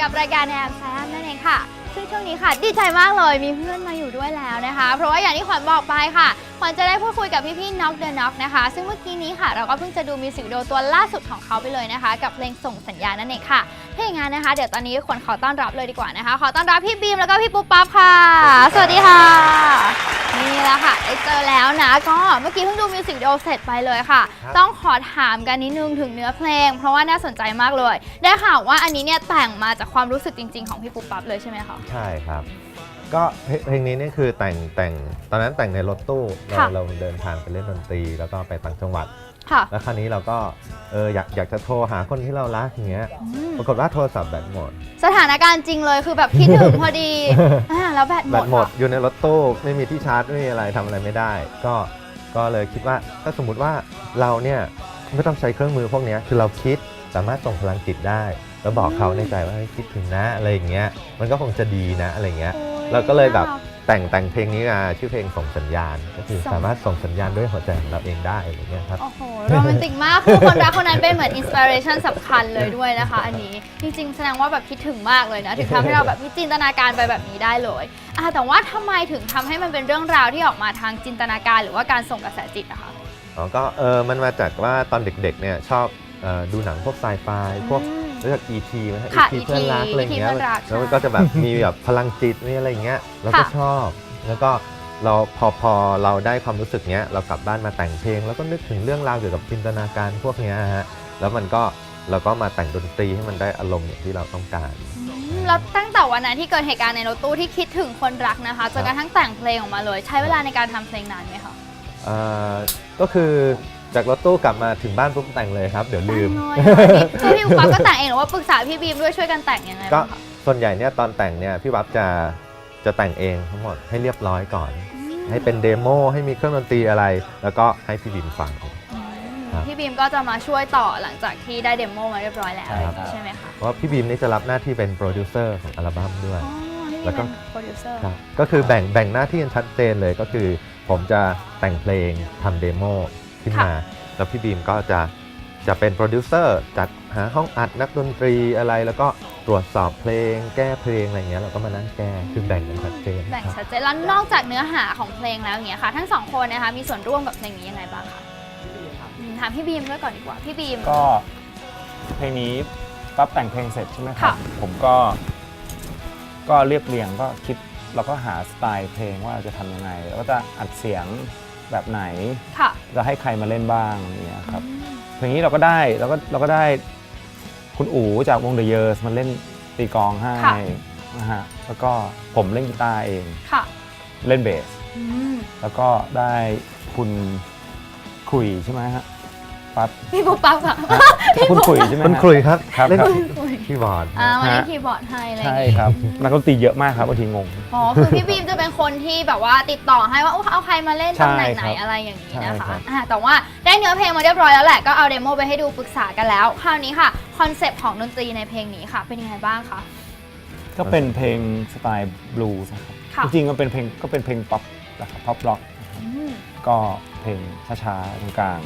กับรายการแอมแซมนั่นเองค่ะ ซึ่งช่วงนี้ค่ะดีใจมากเลยมีเพื่อนมาอยู่ด้วยแล้วนะคะ เพราะว่าอย่างที่ขวัญบอกไปค่ะขวัญจะได้พูดคุยกับพี่ๆ Knock the Knock นะคะ ซึ่งเมื่อกี้นี้ค่ะ เราก็เพิ่งจะดูมิวสิกวิดีโอตัวล่าสุดของเขาไปเลยนะคะ กับเพลงส่งสัญญาณนั่นเองค่ะถ้าอย่างนั้นนะคะ เดี๋ยวตอนนี้ขวัญขอต้อนรับเลยดีกว่านะคะ ขอต้อนรับพี่บีมแล้วก็พี่ปุ๊บปั๊บค่ะ สวัสดีค่ะ เจอแล้วนะ ก็เมื่อกี้เพิ่งดูมิวสิกวิดีโอเสร็จไปเลยค่ะ ครับ ต้องขอถามกันนิดนึงถึงเนื้อเพลง เพราะว่าน่าสนใจมากเลย ได้ข่าวว่าอันนี้เนี่ยแต่งมาจากความรู้สึกจริง ๆ ของพี่ปุ๊บปั๊บเลยใช่ไหมคะ ใช่ครับ ก็เพลงเพลงนี้เนี่ยคือแต่งแต่งตอนนั้นแต่งในรถตู้เราค่ะ เราเดินทางไปเล่นดนตรี แล้วก็ไปต่างจังหวัด ค่ะ แล้วคราวนี้เราก็เอออยากอยากจะโทรหาคนที่เรารักอย่างเงี้ย อืมปรากฏว่าโทรศัพท์แบตหมด สถานการณ์จริงเลยคือแบบคิดถึงพอดีอ่าแล้วแบตหแบมตดหมดค่ะอยู่ในรถตู้ไม่มีที่ชาร์จไม่มีอะไรทำอะไรไม่ได้ ก็ก็เลยคิดว่าถ้าสมมติว่าเราเนี่ยไม่ต้องใช้เครื่องมือพวกเนี้ยคือเราคิดสามารถส่งพลังจิตได้ แล้วบอกเขาในใจว่าเฮ้ยคิดถึงนะอะไรอย่างเงี้ยมันก็คงจะดีนะอะไรอย่างเงี้ยโอ้ยเราก็เลยแบบ แต่งแต่งเพลงนี้มาชื่อเพลงส่งสัญญาณก็คือส่งสามารถส่งสัญญาณด้วยหัวใจของเราเองได้อะไรเงี้ยครับ โอ้โหโรแมนติกมากคือคนรักคนนั้นเป็นเหมือนอินสปิเรชันสำคัญเลยด้วยนะคะ อันนี้จริงๆ แสดงว่าแบบคิดถึงมากเลยนะ ถึงทำให้เราแบบมีจินตนาการไปแบบนี้ได้เลยอะแต่ว่าทำไมถึงทำให้มันเป็นเรื่องราวที่ออกมาทางจินตนาการ หรือว่าการส่งกระแสจิตอะคะ อ๋อก็เออมันมาจากว่าตอนเด็กๆเนี่ยชอบเออดูหนังพวกไซไฟพวก อืมเรื่อง E.T. ไหมฮะ ค่ะ E.T. เพื่อนรักอะไรอย่างเงี้ย E.T. เพื่อนรักแล้วมันใช่ก็จะแบบ มีแบบพลังจิตมีอะไรอย่างเงี้ยเราก็ค่ะ ชอบ แล้วก็เราพอพอเราได้ความรู้สึกเนี้ยเรากลับบ้านมาแต่งเพลง แล้วก็นึกถึงเรื่องราวเกี่ยวกับจินตนาการพวกเนี้ยฮะแล้วมันก็เราก็มาแต่งดนตรีให้มันได้อารมณ์อย่างที่เราต้องการ อืมแล้วตั้งแต่วันนั้นที่เกิดเหตุการณ์ในรถตู้ที่คิดถึงคนรักนะคะจนกระทั่งแต่งเพลงออกมาเลย ใช้เวลาในการทำเพลงนานไหมคะ เอ่อก็คือ จากรถตู้กลับมาถึงบ้านปุ๊บแต่งเลยครับ เดี๋ยวลืม แต่งเลยเหรอพี่คือพี่ปั๊บก็แต่งเองหรือว่าปรึกษาพี่บีมด้วยช่วยกันแต่งยังไงก็บ้างคะส่วนใหญ่เนี่ยตอนแต่งเนี่ยพี่วับจะจะแต่งเองทั้งหมดให้เรียบร้อยก่อน ให้เป็นเดโมให้มีเครื่องดนตรีอะไร แล้วก็ให้พี่บิมฟัง อืมครับ พี่บีมก็จะมาช่วยต่อหลังจากที่ได้เดโมมาเรียบร้อยแล้วใช่ครับ ใช่ไหมคะเพราะว่าพี่บิมนี่จะรับหน้าที่เป็นโปรดิวเซอร์ของอัลบั้มด้วย อ๋อพี่แล้บีวมก็ เป็นโปรดิวเซอร์ ครับก็คือแบ่งแบ่งหน้าที่กันชัดเจนเลยก็คือ ผมจะแต่งเพลงทำเดโม ขึ้นมา แล้วพี่บีมก็จะจะเป็นโปรดิวเซอร์จัดหาห้องอัดนักดนตรีอะไรแล้วก็ตรวจสอบเพลง แก้เพลงอะไรเงี้ยเราก็มานั่งแก้คือแบ่งกันชัดเจนแบ่งครับชัดเจนแล้วนอกจากเนื้อหาของเพลงแล้วอย่างเงี้ยค่ะ ทั้งสองคนนะคะมีส่วนร่วมกับเพลงนี้ยังไงบ้างคะอืมถามพี่บีมด้วยก่อนดีกว่าพี่บีมก็เพลงนี้ปั๊บแต่งเพลงเสร็จใช่ไหมครัค่ะบผมก็ ก็เรียบเรียงก็คิดเราก็หาสไตล์เพลงว่าจะทำยังไง แล้วก็จะอัดเสียง แบบไหน ค่ะจะให้ใครมาเล่นบ้างอย่างเงี้ยครับอืมเพลงนี้เราก็ได้เราก็เราก็ได้คุณอู๋จากวง The Years มาเล่นตีกลองให้นะฮะแล้วก็ผมเล่นกีตาร์เองค่ะเล่นเบส อืมแล้วก็ได้คุณคุยใช่ไหมฮะ ปั๊บ พี่ปุ๊บปั๊บค่ะคุณคุยใช่ไหมคุณฮะ ครุยครับครับ เล่นครับคีย์บอร์ด อ่ามาเล่นฮะคีย์บอร์ดให้อะไรอย่างใช่งี้ครับนักดนตรีเยอะมากครับบางทีงง อ๋อคือพี่บีมจะเป็นคนที่แบบว่าติดต่อให้ว่าเอาใครมาเล่นใช่ตำแหน่งไหนครับอะไรอย่างนี้นะใช่ครัคะบอ่าแต่ว่าได้เนื้อเพลงมาเรียบร้อยแล้วแหละก็เอาเดโมไปให้ดูปรึกษากันแล้ว คราวนี้ค่ะคอนเซปต์ของดนตรีในเพลงนี้ค่ะ เป็นยังไงบ้างคะ ก็เป็นเพลงสไตล์บลูส์นะครับค่ะ จริงๆก็เป็นเพลงก็เป็นเพลงป๊อปนะครับป๊อปร็อก อืมก็เพลงช้าๆตรงกลาง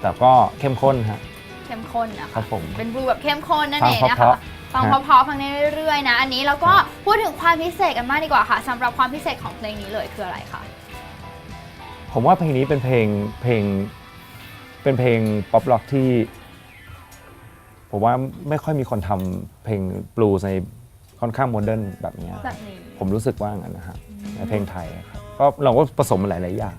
แต่ก็เข้มข้นฮะ เข้มข้นนะครัคะบผมเป็นบลูแบบเข้มข้นนั่นฟัเองงนะเพราะคะๆฟังฮะเพราะๆฟังได้เรื่อยๆนะ อันนี้แล้วก็พูดถึงความพิเศษกันมากดีกว่าค่ะสำหรับความพิเศษของเพลงนี้เลยคืออะไรคะผมว่าเพลงนี้เป็นเพลงเพลง เป็นเพลงป๊อปร็อกที่ ผมว่าไม่ค่อยมีคนทำเพลงบลูส์ในค่อนข้างโมเดิร์นแบบเนี้ย แบบนี้ ผมรู้สึกว่างั้นนะฮะในเพลงไทยอะครับก็เราก็ผสมหลาย ๆ อย่าง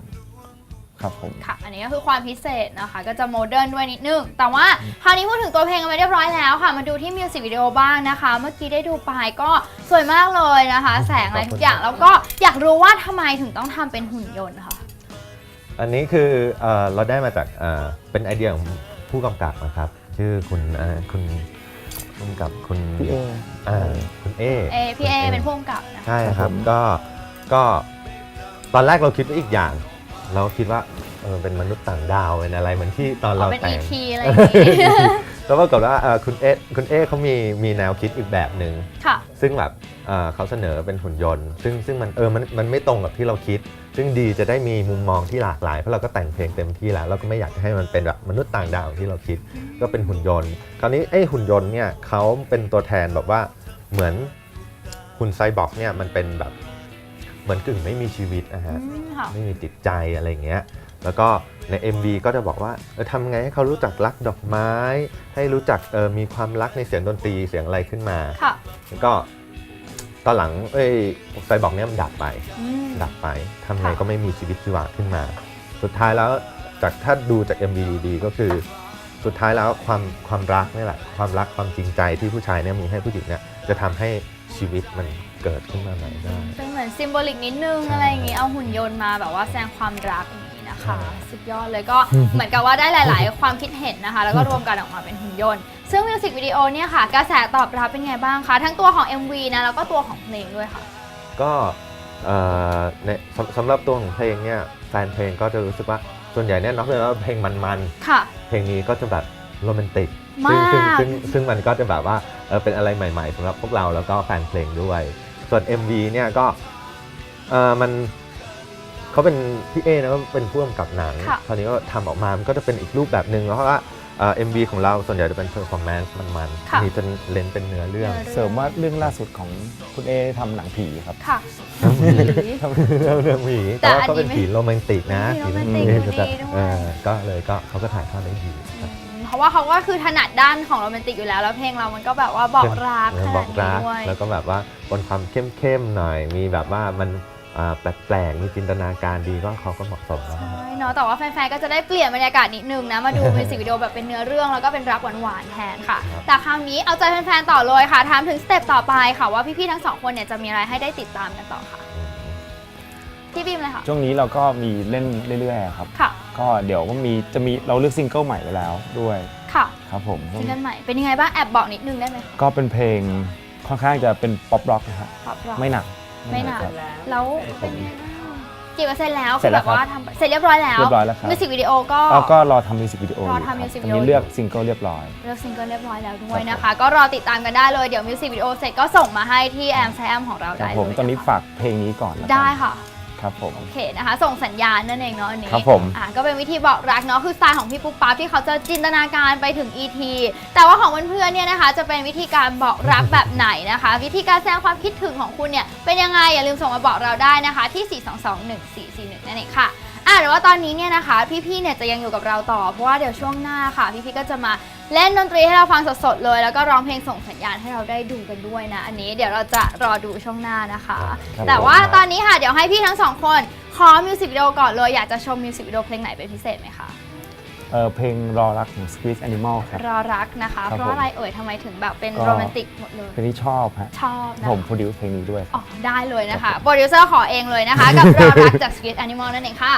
ครับผม ค่ะ อันนี้ก็คือความพิเศษนะคะ ก็จะโมเดิร์นด้วยนิดนึง แต่ว่าคราวนี้พูดถึงตัวเพลงกันไปเรียบร้อยแล้วค่ะ มาดูที่มิวสิกวิดีโอบ้างนะคะ เมื่อกี้ได้ดูไปก็สวยมากเลยนะคะ แสงอะไรทุกอย่าง แล้วก็อยากรู้ว่าทำไมถึงต้องทำเป็นหุ่นยนต์ค่ะ อันนี้คือเอ่อเราได้มาจากเอ่อเป็นไอเดียของผู้กำกับนะครับ ชื่อคุณเอ่อคุณผู้กำกับคุณพี่เอ อ่าคุณเอเอพี่เอเป็นผู้กำกับนะคะ ใช่คครัรับบผมก็ก็ตอนแรกเราคิดว่าอีกอย่าง เราคิดว่าเออเป็นมนุษย์ต่างดาวเป็นอะไรเหมือนที่ตอนอ๋อเราเป็น แต่ง ET อะไรอย่างงี้ แล้วปรากฏว่าเอ่อคุณเอคุณเอเขามีมีแนวคิดอีกแบบหนึ่ง ค่ะ ซึ่งแบบเอ่อเขาเสนอเป็นหุ่นยนต์ ซึ่งซึ่งมันเออมันมันไม่ตรงกับที่เราคิด ซึ่งดีจะได้มีมุมมองที่หลากหลาย เพราะเราก็แต่งเพลงเต็มที่แล้ว เราก็ไม่อยากให้มันเป็นแบบมนุษย์ต่างดาวที่เราคิด ก็เป็นหุ่นยนต์ คราวนี้ไอ้หุ่นยนต์เนี่ยเขาเป็นตัวแทนแบบว่าเหมือนหุ่นไซบอร์กเนี่ยมันเป็นแบบเห มือนกึ่งไม่มีชีวิตนะฮะอืมค่ะ ไม่มีจิตใจอะไรอย่างเงี้ยแล้วก็ใน MV ก็จะบอกว่าเออทำไงให้เขารู้จักรักดอกไม้ ให้รู้จักเออมีความรักในเสียงดนตรีเสียงอะไรขึ้นมา ค่ะแล้วก็ตอนหลังเอ้ยไซบอร์กเนี่ยมันดับไป อืม ดับไปทำไงค่ะ ก็ไม่มีชีวิตชีวาขึ้นมา สุดท้ายแล้วจากถ้าดูจาก MV ดีๆก็คือ สุดท้ายแล้วความความรักนี่แหละ ความรักความจริงใจที่ผู้ชายเนี่ยมีให้ผู้หญิงเนี่ยจะทำให้ชีวิตมัน เกิดขึ้นมาใหม่ได้ เป็นเหมือนซิมโบลิกนิดนึง ใช่อะไรอย่างงี้ เอาหุ่นยนต์มาแบบว่าแสดงความรักอย่างนี้นะคะใช่สุดยอดเลยก็ เหมือนกับว่าได้หลาย ๆ ความคิดเห็นนะคะ แล้วก็รวมกันออกมาเป็นหุ่นยนต์ ซึ่งมิวสิกวิดีโอเนี่ยค่ะ กระแสตอบรับเป็นไงบ้างคะ ทั้งตัวของ MV นะแล้วก็ตัวของเพลงด้วยค่ะ ก็เอ่อในสำสำหรับตัวของเพลงเนี่ยแฟนเพลงก็จะรู้สึกว่าส่วนใหญ่เนี่ยนอกจากว่าเพลงมันค่ะ ๆ เพลงนี้ก็จะแบบโรแมนติกมากซึ่งซึ่งซึ่งซึ่งมันก็จะแบบว่าเออเป็นอะไรใหม่ ๆสำหรับพวกเราแล้วก็แฟนเพลงด้วย ส่วน MV เนี่ยก็เออมันเขาเป็นพี่เอนะก็เป็นผู้กำกับหนังค่ะ คราวนี้ก็ทำออกมา มันก็จะเป็นอีกรูปแบบหนึ่งเพราะว่าเอ็มวีของเราส่วนใหญ่จะเป็นเพอร์ฟอร์แมนซ์มันๆค่ะมีจะเล่นเป็นเนื้อเรื่อง เสริมว่าเรื่องล่าสุดของคุณเอทำหนังผีครับ ค่ะเรื่องเรื่องผีแต่แต่ว่าอันก็เป็นนี้ไม่ผีโรแมนติกนะผีโรแมนติกผีอยู่จะดีด้วยเออก็เลยก็เขาก็ถ่ายทอดได้ดีครับ เพราะว่าเขาก็คือถนัดด้านของโรแมนติกอยู่แล้ว แล้วเพลงเรามันก็แบบว่าบอกรักเอขอนาบดอกนี้รักด้วยแล้วก็แบบว่าบนความเข้มๆหน่อย มีแบบว่ามันอ่าแปลกๆมีจินตนาการดีก็เขาก็เหมาะสมแล้วใช่เนาะแต่ว่าแฟนๆก็จะได้เปลี่ยนบรรยากาศนิดนึงนะ มาดูมิวสิกวิดีโอแบบเป็นเนื้อเรื่องแล้วก็เป็นรักหวานๆแทนค่ะครับแต่คราวนี้เอาใจแฟนๆต่อเลยค่ะถามถึงสเต็ปต่อไปค่ะว่าพี่ๆทั้งสองคนเนี่ยจะมีอะไรให้ได้ติดตามกันต่อค่ะอืมพี่บีมเลยค่ะ ช่วงนี้เราก็มีเล่นเรื่อยๆครับค่ะ ก็เดี๋ยวก็มีจะมีเราเลือกซิงเกิลใหม่ไว้แล้วด้วยค่ะครับผมซิงเกิลใหม่เป็นยังไงบ้างแอบบอกนิดนึงได้ไหมคะก็เป็นเพลงค่อนข้างจะเป็นป๊อปร็อกนะฮะตอบรับไม่หนักไม่หนักครับ แล้วเป็นยังไงบ้างกี่เปอร์เซ็นต์แล้วเสร็คือจแล้แบวบว่าทำเสร็จเรียบร้อยแล้วเรียบร้อยแล้วครับมิวสิกวิดีโอก็ แล้วก็รอทำมิวสิกวิดีโอรออยู่ทำ music ตอน video นี้เลือกซิงเกิลเรียบร้อย เลือกซิงเกิลเรียบร้อยแล้วด้วยนะคะก็รอติดตามกันได้เลยเดี๋ยวมิวสิกวิดีโอเสร็จก็ส่งมาให้ที่แอมไซแอมของเราครัได้บเลยผมตอนนี้ะคะฝากเพลงนี้ก่อนแล้วกันได้ค่ะ ครับผม โอเคนะคะ ส่งสัญญาณนั่นเองเนาะอันนี้ครับผม อะก็เป็นวิธีบอกรักเนาะคือสไตล์ของพี่ปุ๊กปั๊บที่เขาจะจินตนาการไปถึง ET แต่ว่าของเพื่อนๆเนี่ยนะคะ จะเป็นวิธีการบอกรักแบบไหนนะคะ วิธีการแสดงความคิดถึงของคุณเนี่ยเป็นยังไงอย่าลืมส่งมาบอกเราได้นะคะ ที่ 4221441 นั่นเองค่ะอะหรือว่าตอนนี้เนี่ยนะคะ พี่ๆเนี่ยจะยังอยู่กับเราต่อเพราะว่าเดี๋ยวช่วงหน้าค่ะ พี่ๆก็จะมา เล่นดนตรีให้เราฟังสดๆเลย แล้วก็ร้องเพลงส่งสัญญาณให้เราได้ดูกันด้วยนะ อันนี้เดี๋ยวเราจะรอดูช่วงหน้านะคะ ครับแต่ว่าผมตอนนี้ค่ะเดี๋ยวให้พี่ทั้งสองคนขอมิวสิกวิดีโอก่อนเลยอยากจะชมมิวสิกวิดีโอเพลงไหนเป็นพิเศษไหมคะเออเพลงรอรักของ Squeeze Animal ครับ รอรักนะคะ ครับเพราะอะไรเอ่ยทำไมถึงแบบเป็นก็ โรแมนติกหมดเลย เพลงที่ชอบฮะชอบนะผมโปรดิวเพลงนี้ด้วย อ๋อได้เลยนะคะโปรดิวเซอร์ขอเองเลยนะคะ กับรอรักจาก Squid Animal นั่นเองค่ะ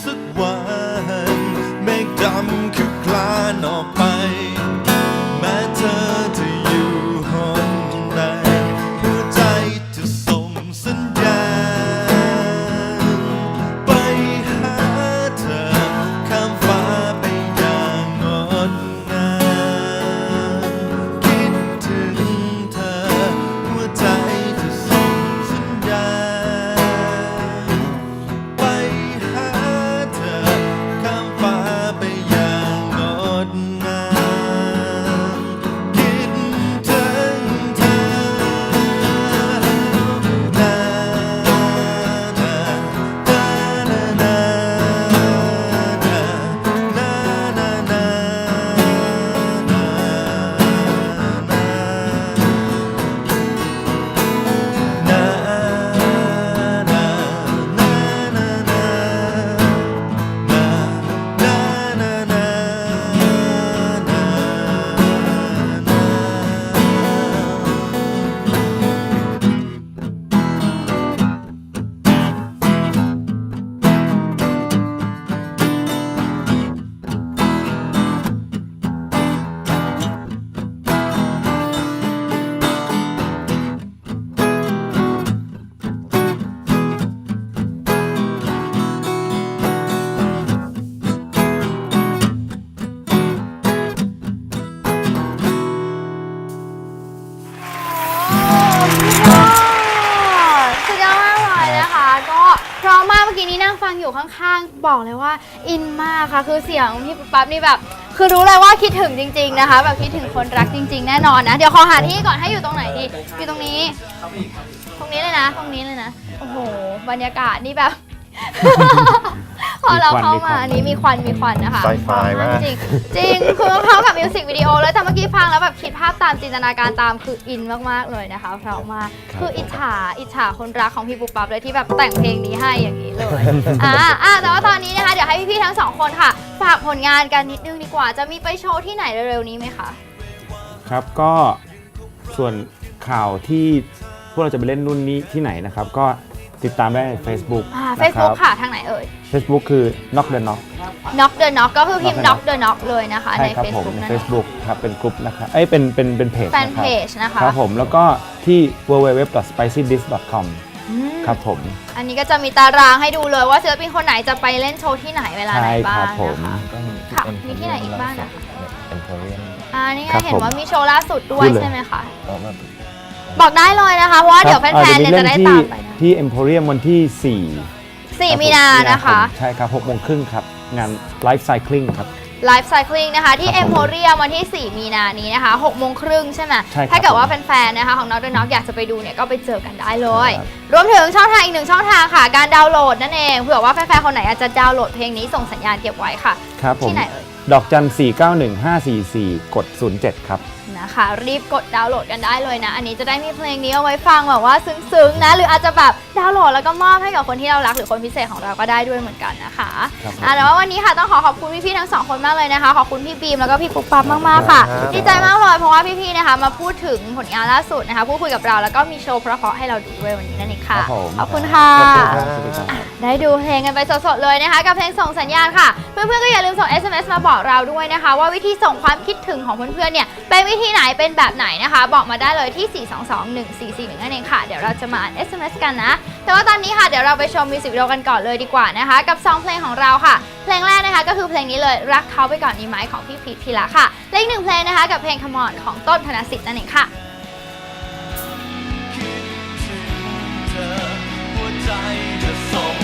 สักวันเมฆดำคือคลานออกไป อยู่ข้างๆ บอกเลยว่าอินมากค่ะ คือเสียงพี่ปั๊บนี่แบบ คือรู้เลยว่าคิดถึงจริง ๆนะคะ แบบคิดถึงคนรักจริง ๆ แน่นอนนะ เดี๋ยวขอหาที่ก่อนให้อยู่ตรงไหนดีอยู่ตรงนี้ ตรงนี้เลยนะ ตรงนี้เลยนะ โอ้โห บรรยากาศนี่แบบ พอเราเข้ามาอันนี้มีควันมีควันนะคะไซไฟมาก จริงจริงคือเข้ากับมิวสิกวิดีโอเลยแต่เมื่อกี้ฟังแล้วแบบคิดภาพตามจินตนาการตามคืออินมากๆเลยนะคะเพราะมากครับคืออิจฉาอิจฉาคนรักของพี่ปุ๊บปั๊บเลยที่แบบแต่งเพลงนี้ให้อย่างนี้เลยอ่าอ่าแต่ว่าตอนนี้นะคะเดี๋ยวให้พี่ๆทั้งสองคนค่ะฝากผลงานกันนิดนึงดีกว่า จะมีไปโชว์ที่ไหนเร็วๆนี้ไหมคะครับก็ส่วนข่าวที่พวกเราจะไปเล่นนู่นนี้ที่ไหนนะครับ ก็ ติดตามได้ใน Facebook อ่านะเฟซครับุ๊กบค่ะทางไหนเอ่ย Facebook คือ Knock the Knock Knock the Knock ก็คือพิมพ์ Knock Knock the Knock เลยนะคะใช่ใน ครับผม Facebook ใน นั่นเอง Facebook ครับเป็นกลุ่มนะครับเอ้ยเป็นเป็นเป็นเพจแฟนนะคเพรับจนะคะ ครับผมแล้วก็ที่ www.spicydish.com อืมครับผม อันนี้ก็จะมีตารางให้ดูเลยว่าศิลปินคนไหนจะไปเล่นโชว์ที่ไหนเวลาไหนใช่บ้าครังบผม นะคะ ก็มีค่ะมีที่ไหนอีกบ้างนะคะ เอ็มโพเรียมอ่านี่ไงครับเห็นผมว่ามีโชว์ล่าสุดด้วยพูดเลย ใช่ไหมคะ ก็มาบอกได้เลยนะคะ เพราะว่าเดี๋ยวแฟครับนๆเนี่ยอ่จะได้ที่ตามไปนะ ที่ Emporium วันที่ 4 4 มีนานะคะ ใช่ครับ6โมงครึ่งครับ งาน Life Cycling ครับ Live Cycling นะคะที่ครับผม Emporium วันที่ 4 มีนานี้นะคะ6โมงครึ่งใช่ไหมใช่ครับถ้าเกิดว่าผมแฟนๆนะคะของ Knock the Knock อยากจะไปดูเนี่ยก็ไปเจอกันได้เลยครับรวมถึงช่องทางอีกหนึ่งช่องทางค่ะ การดาวน์โหลดนั่นเองเผื่อว่าแฟนๆคนไหนอาจจะดาวน์โหลดเพลงนี้ส่งสัญญาณเก็บไว้ค่ะครับผมที่ไหนเอ่ยดอกจัน491544 กด 07 ครับ นะคะ รีบกดดาวน์โหลดกันได้เลยนะ อันนี้จะได้มีเพลงนี้เอาไว้ฟังแบบว่าซึ้งๆนะ หรืออาจจะแบบดาวน์โหลดแล้วก็มอบให้กับคนที่เรารักหรือคนพิเศษของเราก็ได้ด้วยเหมือนกันนะคะครับผม อะแต่ว่าวันนี้ค่ะต้องขอขอบคุณพี่ๆทั้งสองคนมากเลยนะคะ ขอบคุณพี่บีมแล้วก็พี่ปุ๊บปั๊บมากๆค่ะครับดีใจมากเลยเพราะว่าพี่ๆนะคะมาพูดถึงผลงานล่าสุดนะคะพูดคุยกับเราแล้วก็มีโชว์เพราะๆให้เราดูด้วยวันนี้นั่นเองค่ะ ครับผม ขอบคุณค่ะขอบคุณครับสวัสดีครับ ได้ดูเพลงกันไปสดๆเลยนะคะ กับเพลงส่งสัญญาณค่ะ เพื่อนๆก็อย่าลืมส่ง SMS มาบอกเราด้วยนะคะ ว่าวิธีส่งความคิดถึงของเพื่อนๆเนี่ย เป็นวิธีไหนเป็นแบบไหนนะคะ บอกมาได้เลยที่ 4 2 2 1 4 4 1นั่นเองค่ะ เดี๋ยวเราจะมา SMS กันนะ แต่ว่าตอนนี้ค่ะเดี๋ยวเราไปชมมิวสิกวิดีโอกันก่อนเลยดีกว่านะคะ กับซองเพลงของเราค่ะ เพลงแรกนะคะก็คือเพลงนี้เลยรักเขาไปก่อนนี้ไหมของพี่พีทพีละค่ะและอีกหนึ่งเพลงนะคะกับเพลงขมอนของต้นธนสิทธิ์นั่นเองค่ะคิดถึงเธอหัวใจจะส่ง